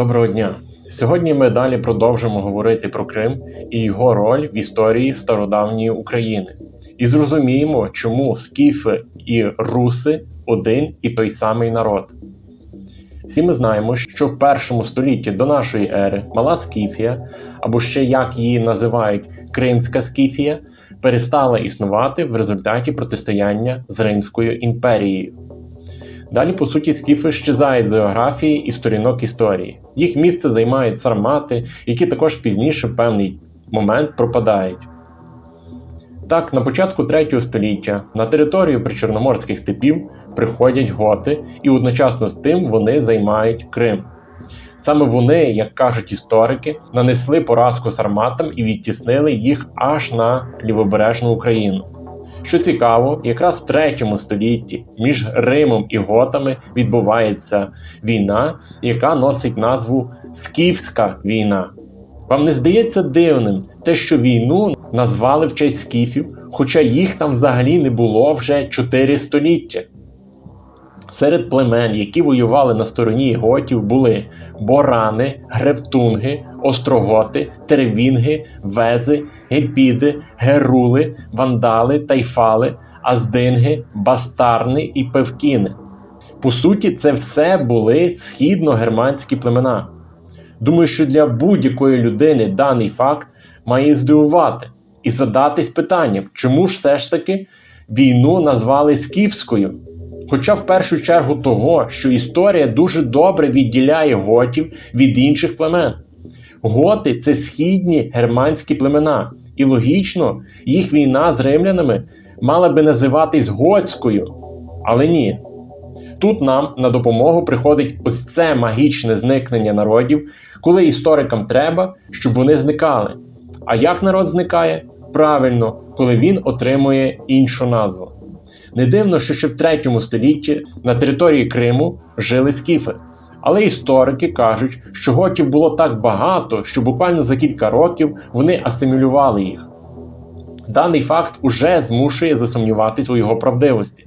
Доброго дня! Сьогодні ми далі продовжимо говорити про Крим і його роль в історії стародавньої України. І зрозуміємо, чому скіфи і руси один і той самий народ. Всі ми знаємо, що в першому столітті до нашої ери мала Скіфія, або ще як її називають Кримська Скіфія, перестала існувати в результаті протистояння з Римською імперією. Далі, по суті, скіфи щезають з географії і сторінок історії. Їх місце займають сармати, які також пізніше в певний момент пропадають. Так, на початку 3 століття на територію причорноморських степів приходять готи, і одночасно з тим вони займають Крим. Саме вони, як кажуть історики, нанесли поразку сарматам і відтіснили їх аж на лівобережну Україну. Що цікаво, якраз в 3 столітті між Римом і Готами відбувається війна, яка носить назву Скіфська війна. Вам не здається дивним те, що війну назвали в честь скіфів, хоча їх там взагалі не було вже 4 століття. Серед племен, які воювали на стороні готів, були борани, гревтунги, остроготи, тервінги, вези, гепіди, герули, вандали, тайфали, аздинги, бастарни і певкіни. По суті, це все були східно-германські племена. Думаю, що для будь-якої людини даний факт має здивувати і задатись питанням, чому ж все ж таки війну назвали Скіфською? Хоча в першу чергу того, що історія дуже добре відділяє готів від інших племен. Готи це східні германські племена, і логічно, їх війна з римлянами мала би називатись готською. Але ні. Тут нам на допомогу приходить ось це магічне зникнення народів, коли історикам треба, щоб вони зникали. А як народ зникає? Правильно, коли він отримує іншу назву. Не дивно, що ще в 3 столітті на території Криму жили скіфи. Але історики кажуть, що готів було так багато, що буквально за кілька років вони асимілювали їх. Даний факт уже змушує засумніватись у його правдивості.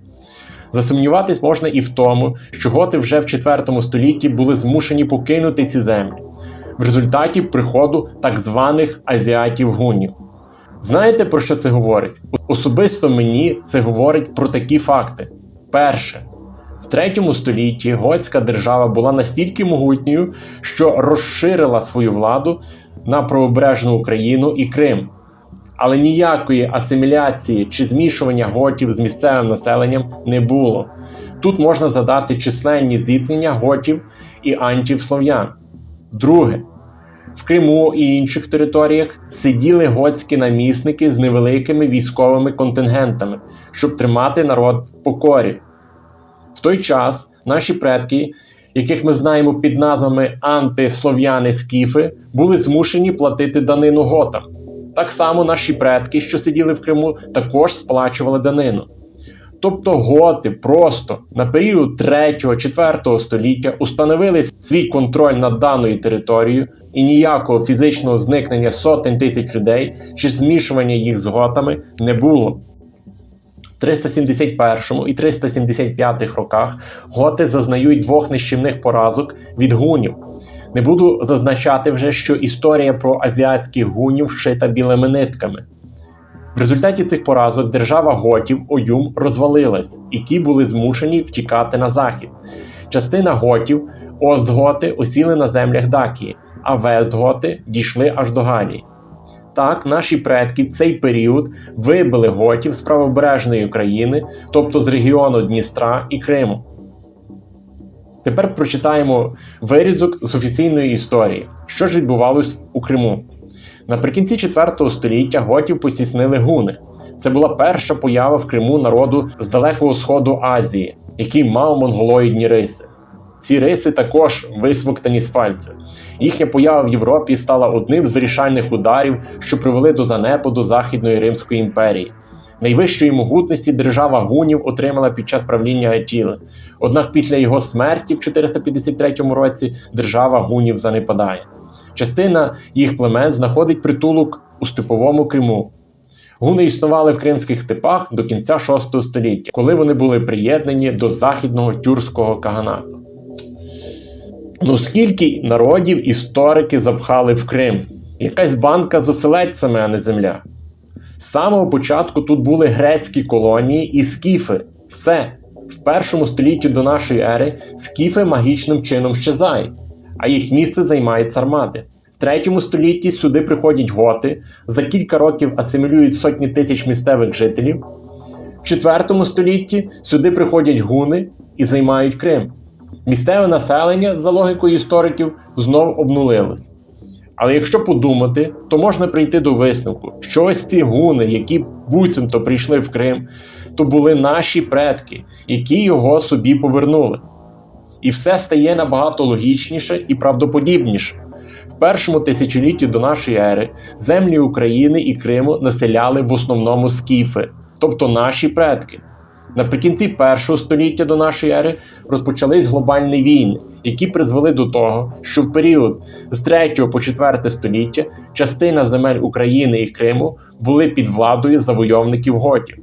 Засумніватись можна і в тому, що готи вже в 4 столітті були змушені покинути ці землі в результаті приходу так званих азіатів-гунів. Знаєте, про що це говорить? Особисто мені це говорить про такі факти. Перше, в 3 столітті готська держава була настільки могутньою, що розширила свою владу на правобережну Україну і Крим. Але ніякої асиміляції чи змішування готів з місцевим населенням не було. Тут можна задати численні зіткнення готів і антів слов'ян. Друге, в Криму і інших територіях сиділи готські намісники з невеликими військовими контингентами, щоб тримати народ в покорі. В той час наші предки, яких ми знаємо під назвами антислов'яни скіфи, були змушені платити данину готам. Так само наші предки, що сиділи в Криму, також сплачували данину. Тобто готи просто на період 3-4 століття установили свій контроль над даною територією і ніякого фізичного зникнення сотень тисяч людей чи змішування їх з готами не було. В 371 і 375 роках готи зазнають двох нищівних поразок від гунів. Не буду зазначати вже, що історія про азіатських гунів вшита білими нитками. В результаті цих поразок держава готів Оюм розвалилась, і ті були змушені втікати на захід. Частина готів, Остготи, осіли на землях Дакії, а Вестготи дійшли аж до Галії. Так, наші предки в цей період вибили готів з правобережної України, тобто з регіону Дністра і Криму. Тепер прочитаємо вирізок з офіційної історії, що ж відбувалось у Криму. Наприкінці 4 століття готів посіснили гуни. Це була перша поява в Криму народу з далекого сходу Азії, який мав монголоїдні риси. Ці риси також висмоктані з пальця. Їхня поява в Європі стала одним з вирішальних ударів, що привели до занепаду Західної Римської імперії. Найвищої могутності держава гунів отримала під час правління Гатіли. Однак після його смерті в 453 році держава гунів занепадає. Частина їх племен знаходить притулок у степовому Криму. Гуни існували в кримських степах до кінця VI століття, коли вони були приєднані до західного тюркського каганату. Ну скільки народів історики запхали в Крим? Якась банка з оселедцями, а не земля. З самого початку тут були грецькі колонії і скіфи. Все. В першому столітті до нашої ери скіфи магічним чином щезають, а їх місце займають сармати. В третьому столітті сюди приходять готи, за кілька років асимілюють сотні тисяч місцевих жителів. В IV столітті сюди приходять гуни і займають Крим. Місцеве населення, за логікою істориків, знов обнулилось. Але якщо подумати, то можна прийти до висновку, що ось ці гуни, які буцімто прийшли в Крим, то були наші предки, які його собі повернули. І все стає набагато логічніше і правдоподібніше. В першому тисячолітті до нашої ери землі України і Криму населяли в основному скіфи, тобто наші предки. Наприкінці першого століття до нашої ери розпочались глобальні війни, які призвели до того, що в період з 3 по 4 століття частина земель України і Криму були під владою завойовників готів.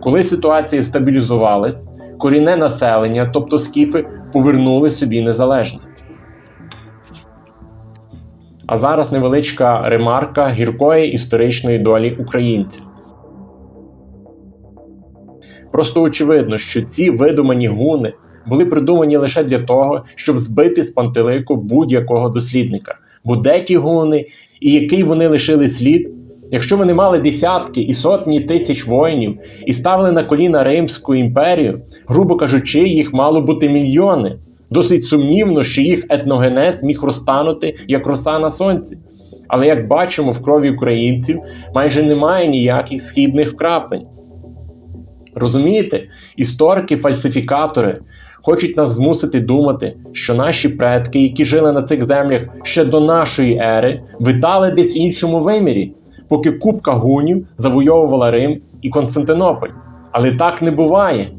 Коли ситуація стабілізувалась, корінне населення, тобто скіфи, повернули собі незалежність. А зараз невеличка ремарка гіркої історичної долі українців. Просто очевидно, що ці видумані гуни були придумані лише для того, щоб збити з пантелику будь-якого дослідника. Бо де ті гуни і який вони лишили слід, якщо вони мали десятки і сотні тисяч воїнів і ставили на коліна Римську імперію, грубо кажучи, їх мало бути мільйони. Досить сумнівно, що їх етногенез міг розтанути як роса на сонці. Але як бачимо, в крові українців майже немає ніяких східних вкраплень. Розумієте, історики, фальсифікатори хочуть нас змусити думати, що наші предки, які жили на цих землях ще до нашої ери, витали десь в іншому вимірі, поки купка гунів завойовувала Рим і Константинополь. Але так не буває.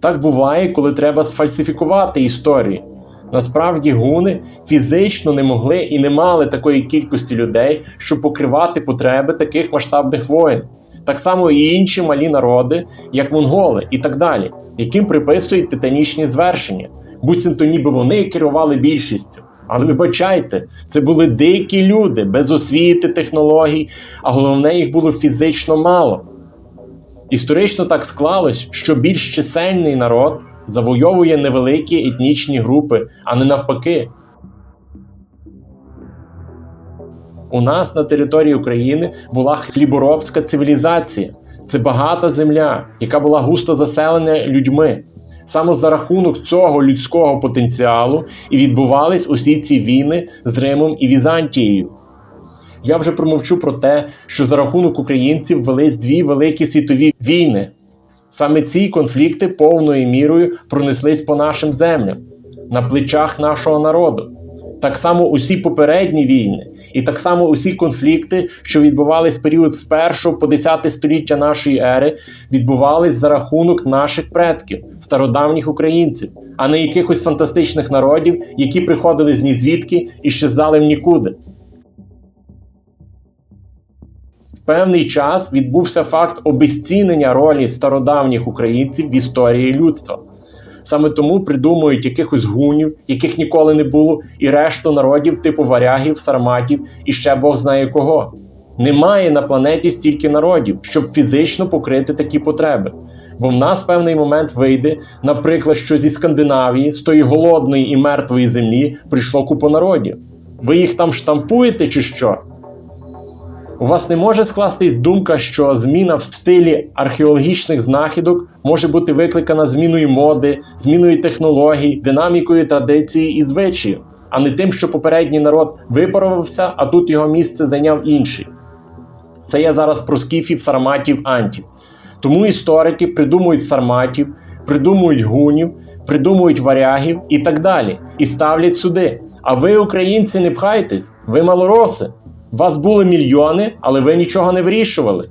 Так буває, коли треба сфальсифікувати історію. Насправді гуни фізично не могли і не мали такої кількості людей, щоб покривати потреби таких масштабних воїн. Так само і інші малі народи, як монголи і так далі, яким приписують титанічні звершення. Буцімто ніби вони керували більшістю. Але вибачайте, це були дикі люди без освіти, технологій, а головне, їх було фізично мало. Історично так склалось, що більш чисельний народ завойовує невеликі етнічні групи, а не навпаки. У нас на території України була хліборобська цивілізація. Це багата земля, яка була густо заселена людьми. Саме за рахунок цього людського потенціалу і відбувались усі ці війни з Римом і Візантією. Я вже промовчу про те, що за рахунок українців велись дві великі світові війни. Саме ці конфлікти повною мірою пронеслись по нашим землям, на плечах нашого народу. Так само усі попередні війни, і так само усі конфлікти, що відбувались в період з 1 по 10 століття нашої ери, відбувались за рахунок наших предків, стародавніх українців, а не якихось фантастичних народів, які приходили з нізвідки і щезали в нікуди. Певний час відбувся факт обезцінення ролі стародавніх українців в історії людства. Саме тому придумують якихось гунів, яких ніколи не було, і решту народів, типу варягів, сарматів і ще Бог знає кого. Немає на планеті стільки народів, щоб фізично покрити такі потреби. Бо в нас певний момент вийде, наприклад, що зі Скандинавії, з тої голодної і мертвої землі, прийшло купа народів. Ви їх там штампуєте чи що? У вас не може скластись думка, що зміна в стилі археологічних знахідок може бути викликана зміною моди, зміною технологій, динамікою традиції і звичаїв, а не тим, що попередній народ випарувався, а тут його місце зайняв інший. Це я зараз про скіфів, сарматів, антів. Тому історики придумують сарматів, придумують гунів, придумують варягів і так далі, і ставлять сюди. А ви, українці, не пхайтесь, ви малороси. Вас були мільйони, але ви нічого не вирішували.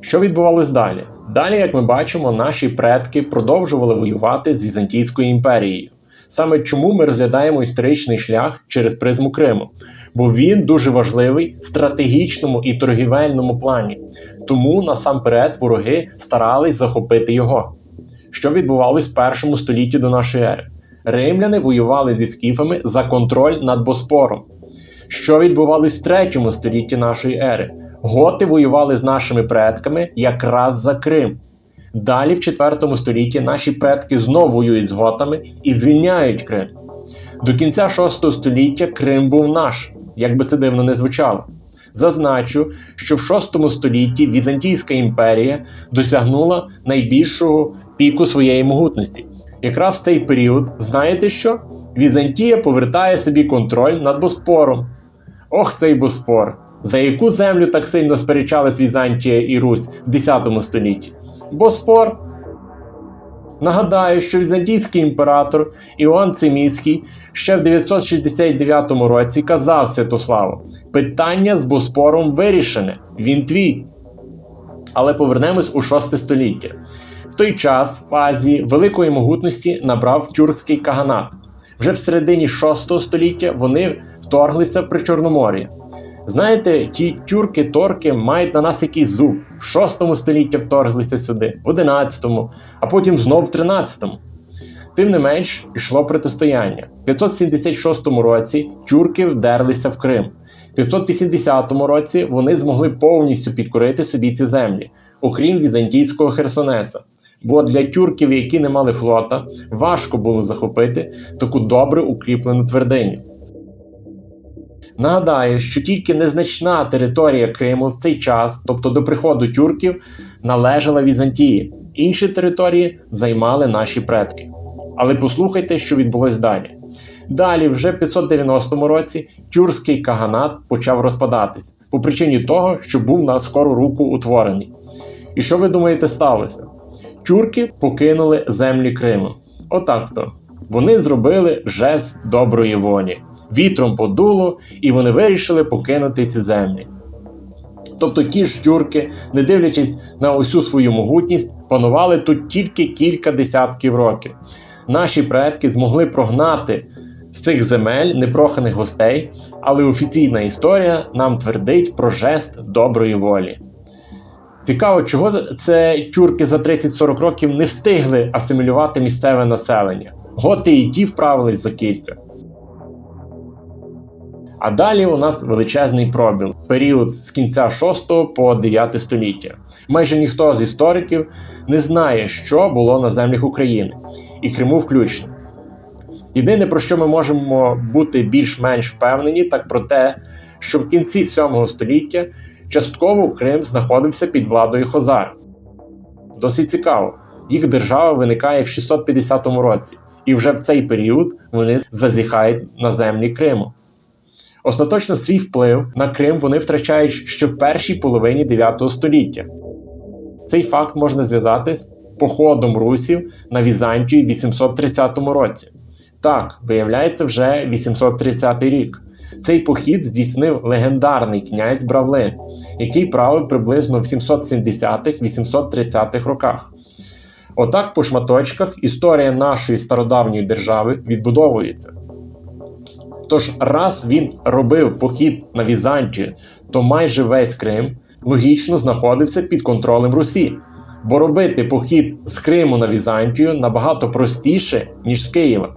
Що відбувалось далі? Далі, як ми бачимо, наші предки продовжували воювати з Візантійською імперією. Саме чому ми розглядаємо історичний шлях через призму Криму, бо він дуже важливий в стратегічному і торгівельному плані. Тому насамперед вороги старались захопити його. що відбувалось в першому столітті до нашої ери. Римляни воювали зі скіфами за контроль над Боспором. Що відбувалось в третьому столітті нашої ери? Готи воювали з нашими предками якраз за Крим. Далі, в 4 столітті, наші предки знову воюють з готами і звільняють Крим. До кінця 6 століття Крим був наш, як би це дивно не звучало. Зазначу, що в 6 столітті Візантійська імперія досягнула найбільшого піку своєї могутності. Якраз в цей період, знаєте що? Візантія повертає собі контроль над Боспором. Ох, цей Боспор! За яку землю так сильно сперечались Візантія і Русь в 10 столітті? Боспор. Нагадаю, що візантійський імператор Іоанн Циміський ще в 969 році казав Святославу: питання з Боспором вирішене, він твій. Але повернемось у 6 століття. Той час в Азії великої могутності набрав тюркський каганат. Вже в середині 6 століття вони вторглися при Чорномор'ї. Знаєте, ті тюрки-торки мають на нас якийсь зуб. В 6 столітті вторглися сюди, в 11, а потім знов в 13. Тим не менш, йшло протистояння. В 576 році тюрки вдерлися в Крим. В 580 році вони змогли повністю підкорити собі ці землі, окрім візантійського Херсонеса. Бо для тюрків, які не мали флота, важко було захопити таку добре укріплену твердиню. Нагадаю, що тільки незначна територія Криму в цей час, тобто до приходу тюрків, належала Візантії. Інші території займали наші предки. Але послухайте, що відбулось далі. Далі, вже в 590 році, тюркський каганат почав розпадатись по причині того, що був на скору руку утворений. І що ви думаєте сталося? Тюрки покинули землі Криму. Отак то. Вони зробили жест доброї волі. Вітром подуло, і вони вирішили покинути ці землі. Тобто ті ж тюрки, не дивлячись на усю свою могутність, панували тут тільки кілька десятків років. Наші предки змогли прогнати з цих земель непроханих гостей, але офіційна історія нам твердить про жест доброї волі. Цікаво, чого це тюрки за 30-40 років не встигли асимілювати місцеве населення. Готи і ті вправились за кілька. А далі у нас величезний пробіл період з кінця 6 по 9 століття. Майже ніхто з істориків не знає, що було на землях України і Криму включно. Єдине, про що ми можемо бути більш-менш впевнені, так про те, що в кінці 7 століття частково Крим знаходився під владою Хозар. Досить цікаво, їх держава виникає в 650 році, і вже в цей період вони зазіхають на землі Криму. Остаточно свій вплив на Крим вони втрачають ще в першій половині 9 століття. Цей факт можна зв'язати з походом русів на Візантію в 830 році. Так, виявляється, вже 830 рік. Цей похід здійснив легендарний князь Бравлин, який правив приблизно в 770-830-х роках. Отак, по шматочках, історія нашої стародавньої держави відбудовується. Тож, раз він робив похід на Візантію, то майже весь Крим логічно знаходився під контролем Русі. Бо робити похід з Криму на Візантію набагато простіше, ніж з Києва.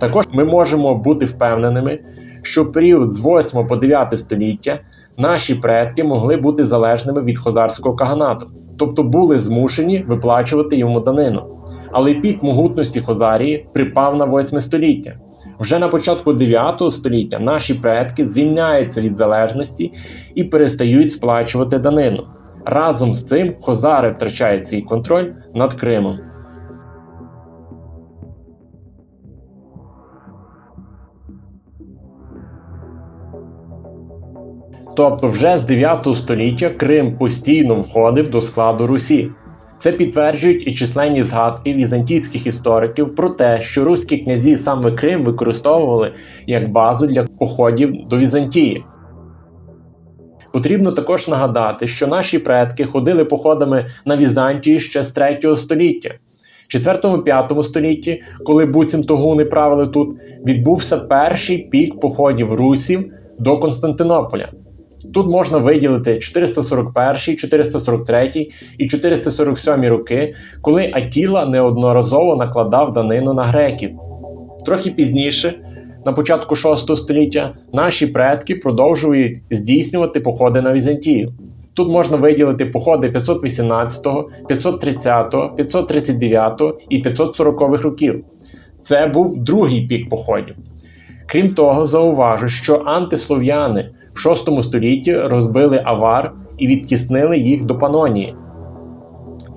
Також ми можемо бути впевненими, що в період з 8 по 9 століття наші предки могли бути залежними від хозарського каганату, тобто були змушені виплачувати йому данину. Але пік могутності Хозарії припав на 8 століття. Вже на початку 9 століття наші предки звільняються від залежності і перестають сплачувати данину. Разом з цим Хозари втрачають свій контроль над Кримом. Тобто вже з 9 століття Крим постійно входив до складу Русі. Це підтверджують і численні згадки візантійських істориків про те, що руські князі саме Крим використовували як базу для походів до Візантії. Потрібно також нагадати, що наші предки ходили походами на Візантію ще з 3 століття. В 4-5 столітті, коли буцімто гуни правили тут, відбувся перший пік походів русів до Константинополя. Тут можна виділити 441, 443 і 447 роки, коли Атіла неодноразово накладав данину на греків. Трохи пізніше, на початку 6 століття, наші предки продовжують здійснювати походи на Візантію. Тут можна виділити походи 518, 530, 539 і 540 років. Це був другий пік походів. Крім того, зауважу, що антислов'яни в 6 столітті розбили авар і відтіснили їх до Панонії.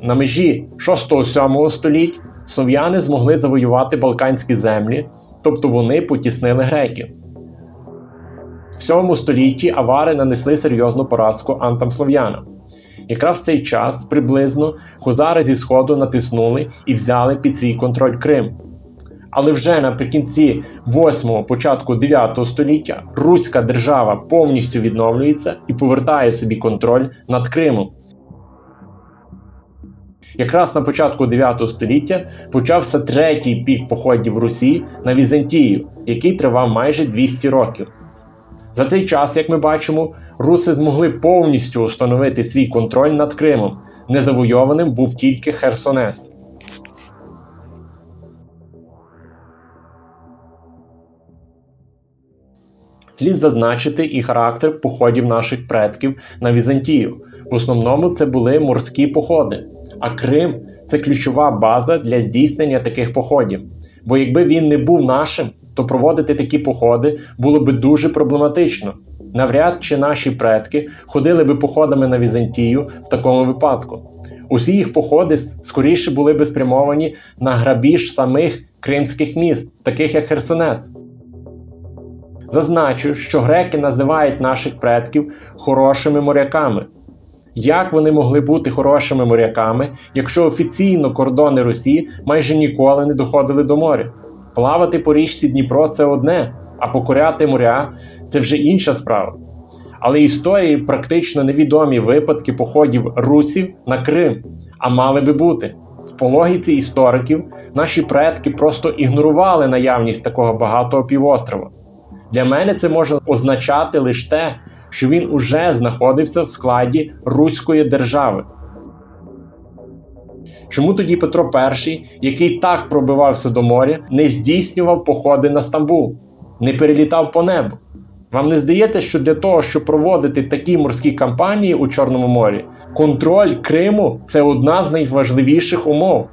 На межі 6-7 століть слов'яни змогли завоювати Балканські землі, тобто вони потіснили греків. В 7 столітті авари нанесли серйозну поразку антамслов'янам. Якраз в цей час приблизно хузари зі Сходу натиснули і взяли під свій контроль Крим. Але вже наприкінці 8-го, початку 9 століття Руська держава повністю відновлюється і повертає собі контроль над Кримом. Якраз на початку 9 століття почався третій пік походів Русі на Візантію, який тривав майже 200 років. За цей час, як ми бачимо, руси змогли повністю установити свій контроль над Кримом. Незавойованим був тільки Херсонес. Слід зазначити і характер походів наших предків на Візантію. В основному це були морські походи, а Крим це ключова база для здійснення таких походів. Бо якби він не був нашим, то проводити такі походи було би дуже проблематично. Навряд чи наші предки ходили би походами на Візантію в такому випадку. Усі їх походи скоріше були би спрямовані на грабіж самих кримських міст, таких як Херсонес. Зазначу, що греки називають наших предків хорошими моряками. Як вони могли бути хорошими моряками, якщо офіційно кордони Русі майже ніколи не доходили до моря? Плавати по річці Дніпро це одне, а покоряти моря це вже інша справа. Але історії практично невідомі випадки походів русів на Крим, а мали би бути. По логіці істориків, наші предки просто ігнорували наявність такого багатого півострова. Для мене це може означати лише те, що він уже знаходився в складі Руської держави. Чому тоді Петро І, який так пробивався до моря, не здійснював походи на Стамбул, не перелітав по небу? Вам не здається, що для того, щоб проводити такі морські кампанії у Чорному морі, контроль Криму це одна з найважливіших умов.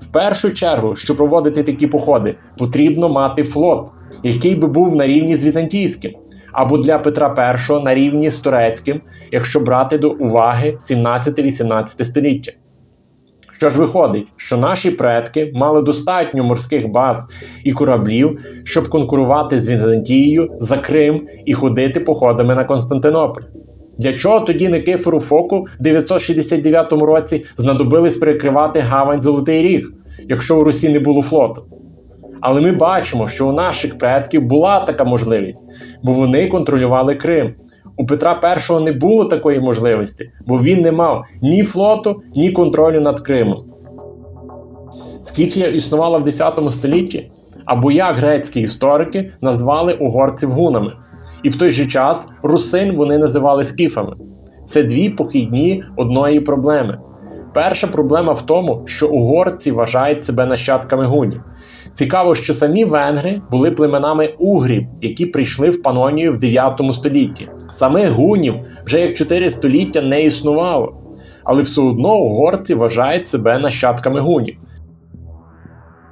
В першу чергу, щоб проводити такі походи, потрібно мати флот, який би був на рівні з візантійським, або для Петра І на рівні з турецьким, якщо брати до уваги 17-18 століття. Що ж виходить, що наші предки мали достатньо морських баз і кораблів, щоб конкурувати з Візантією за Крим і ходити походами на Константинополь. Для чого тоді Никифору Фоку в 969 році знадобились перекривати гавань Золотий Ріг, якщо у Русі не було флоту? Але ми бачимо, що у наших предків була така можливість, бо вони контролювали Крим. У Петра І не було такої можливості, бо він не мав ні флоту, ні контролю над Кримом. Скіфія існувала в 10 столітті, або як грецькі історики назвали угорців гунами. І в той же час русин вони називали скіфами. Це дві похідні одної проблеми. Перша проблема в тому, що угорці вважають себе нащадками гунів. Цікаво, що самі венгри були племенами угрів, які прийшли в Панонію в 9 столітті. Самих гунів вже як 4 століття не існувало, але все одно угорці вважають себе нащадками гунів.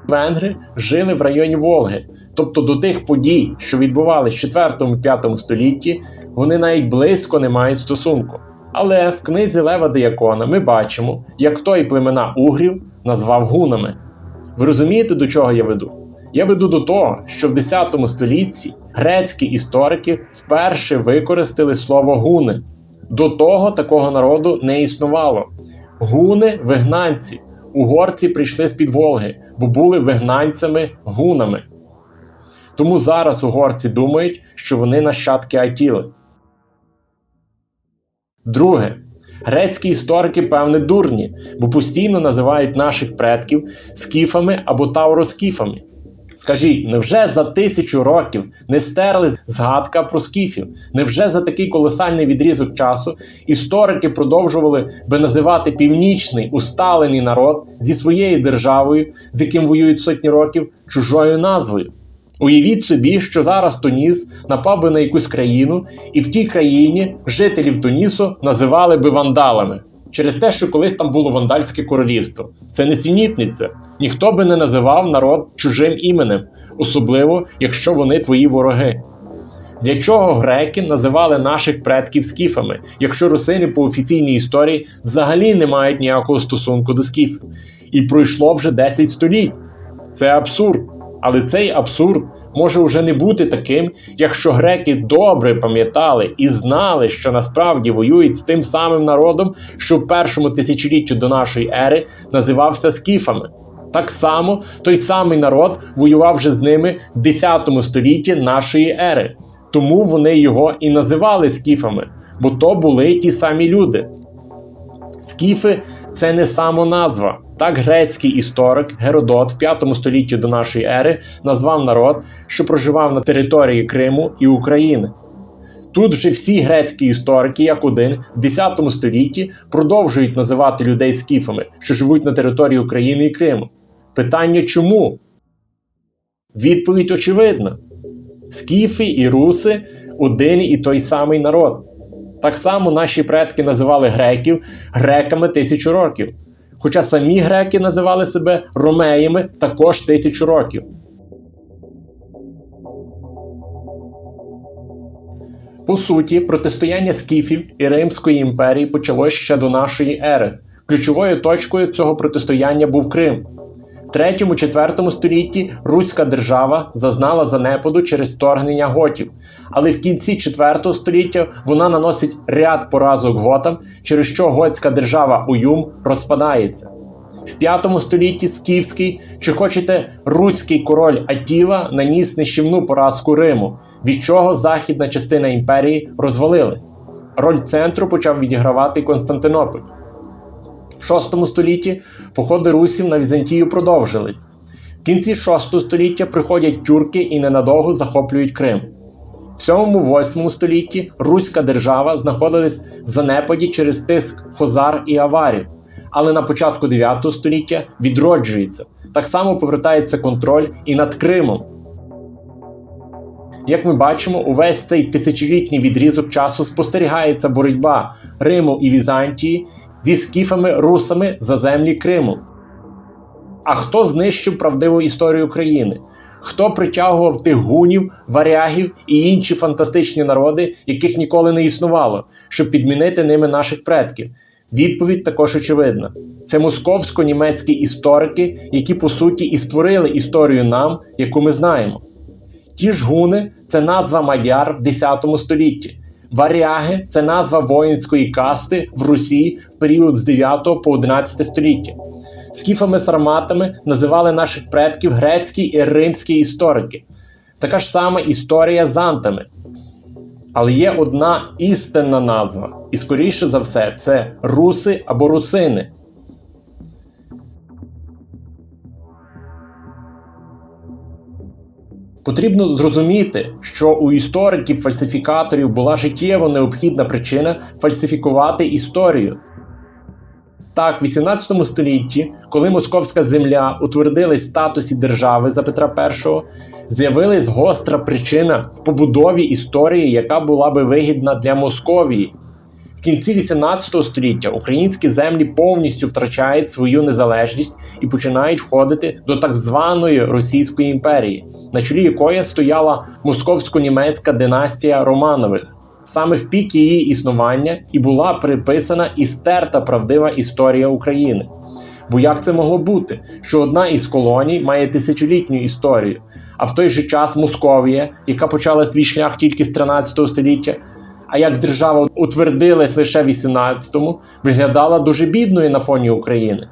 Венгри жили в районі Волги, тобто до тих подій, що відбувалися в 4-5 столітті, вони навіть близько не мають стосунку. Але в книзі Лева Деякона ми бачимо, як той племена угрів назвав гунами. Ви розумієте, до чого я веду? Я веду до того, що в 10 столітті грецькі історики вперше використали слово гуни. До того такого народу не існувало. Гуни вигнанці. Угорці прийшли з під Волги, бо були вигнанцями гунами. Тому зараз угорці думають, що вони нащадки Айтіли. Друге. Грецькі історики, певне, дурні, бо постійно називають наших предків скіфами або тауроскіфами. Скажіть, невже за тисячу років не стерли згадка про скіфів? Невже за такий колосальний відрізок часу історики продовжували би називати північний усталений народ зі своєю державою, з яким воюють сотні років, чужою назвою? Уявіть собі, що зараз Туніс напав би на якусь країну, і в тій країні жителів Тунісу називали би вандалами через те, що колись там було вандальське королівство. Це не сінітниця. Ніхто би не називав народ чужим іменем, особливо якщо вони твої вороги. Для чого греки називали наших предків скіфами, якщо русини по офіційній історії взагалі не мають ніякого стосунку до скіфів? І пройшло вже 10 століть. Це абсурд. Але цей абсурд може вже не бути таким, якщо греки добре пам'ятали і знали, що насправді воюють з тим самим народом, що в першому тисячолітті до нашої ери називався скіфами. Так само той самий народ воював вже з ними в 10 столітті нашої ери. Тому вони його і називали скіфами, бо то були ті самі люди. Скіфи це не самоназва. Так грецький історик Геродот в 5 столітті до нашої ери назвав народ, що проживав на території Криму і України. Тут вже всі грецькі історики, як один, в 10 столітті продовжують називати людей скіфами, що живуть на території України і Криму. Питання чому? Відповідь очевидна: скіфи і руси один і той самий народ. Так само наші предки називали греків греками тисячу років. Хоча самі греки називали себе ромеями також тисячу років. По суті, протистояння скіфів і Римської імперії почалося ще до нашої ери. Ключовою точкою цього протистояння був Крим. В 3-4 столітті Руська держава зазнала занепаду через вторгнення готів, але в кінці 4 століття вона наносить ряд поразок готам, через що готська держава Уюм розпадається. В 5 столітті Скіфський, чи хочете руський король Атіла наніс нищівну поразку Риму, від чого західна частина імперії розвалилась. Роль центру почав відігравати Константинополь. В 6 столітті походи русів на Візантію продовжились. В кінці 6 століття приходять тюрки і ненадовго захоплюють Крим. В 7-8 столітті Руська держава знаходилась в занепаді через тиск хозар і аварів, але на початку 9 століття відроджується. Так само повертається контроль і над Кримом. Як ми бачимо, увесь цей тисячолітній відрізок часу спостерігається боротьба Риму і Візантії зі скіфами русами за землі Криму. А хто знищив правдиву історію України? Хто притягував тих гунів, варягів і інші фантастичні народи, яких ніколи не існувало, щоб підмінити ними наших предків? Відповідь також очевидна: це московсько-німецькі історики, які по суті і створили історію нам, яку ми знаємо. Ті ж гуни це назва мадяр в 10 столітті. Варяги це назва воїнської касти в Русі в період з 9 по 11 століття. Скіфами сарматами називали наших предків грецькі і римські історики. Така ж сама історія з антами. Але є одна істинна назва, і скоріше за все, це руси або русини. Потрібно зрозуміти, що у істориків-фальсифікаторів була життєво необхідна причина фальсифікувати історію. Так, в 18 столітті, коли московська земля утвердилась статусі держави за Петра І, з'явилась гостра причина в побудові історії, яка була би вигідна для Московії. В кінці 18 століття українські землі повністю втрачають свою незалежність і починають входити до так званої Російської імперії, на чолі якої стояла московсько-німецька династія Романових. Саме в пік її існування і була приписана і стерта правдива історія України. Бо як це могло бути, що одна із колоній має тисячолітню історію, а в той же час Московія, яка почала свій шлях тільки з 13 століття, а як держава утвердилась лише в 18-му, виглядала дуже бідною на фоні України.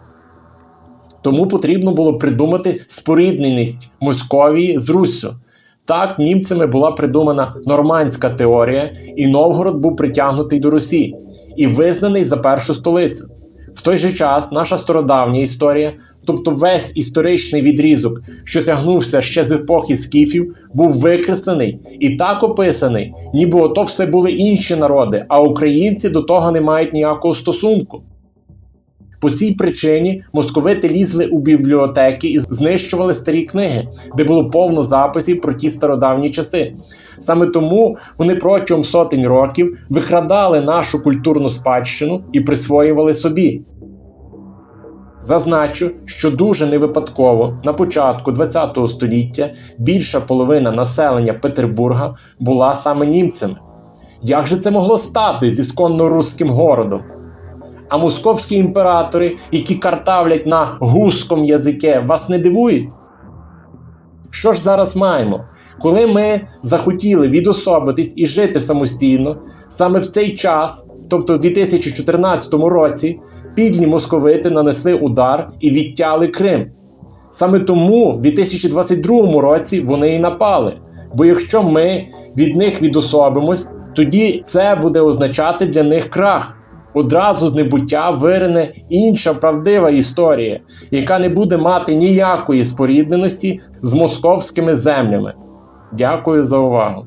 Тому потрібно було придумати спорідненість Московії з Руссю. Так, німцями була придумана нормандська теорія, і Новгород був притягнутий до Русі і визнаний за першу столицю. В той же час наша стародавня історія, тобто весь історичний відрізок, що тягнувся ще з епохи скіфів, був викреслений і так описаний, ніби ото все були інші народи, а українці до того не мають ніякого стосунку. По цій причині московити лізли у бібліотеки і знищували старі книги, де було повно записів про ті стародавні часи. Саме тому вони протягом сотень років викрадали нашу культурну спадщину і присвоювали собі. Зазначу, що дуже невипадково на початку ХХ століття більша половина населення Петербурга була саме німцями. Як же це могло стати зі сконно руським городом? А московські імператори, які картавлять на гуском язике, вас не дивують? Що ж зараз маємо? Коли ми захотіли відособитись і жити самостійно, саме в цей час, тобто в 2014 році, підлі московити нанесли удар і відтяли Крим. Саме тому в 2022 році вони і напали. Бо якщо ми від них відособимось, тоді це буде означати для них крах. Одразу з небуття вирине інша правдива історія, яка не буде мати ніякої спорідненості з московськими землями. Дякую за увагу.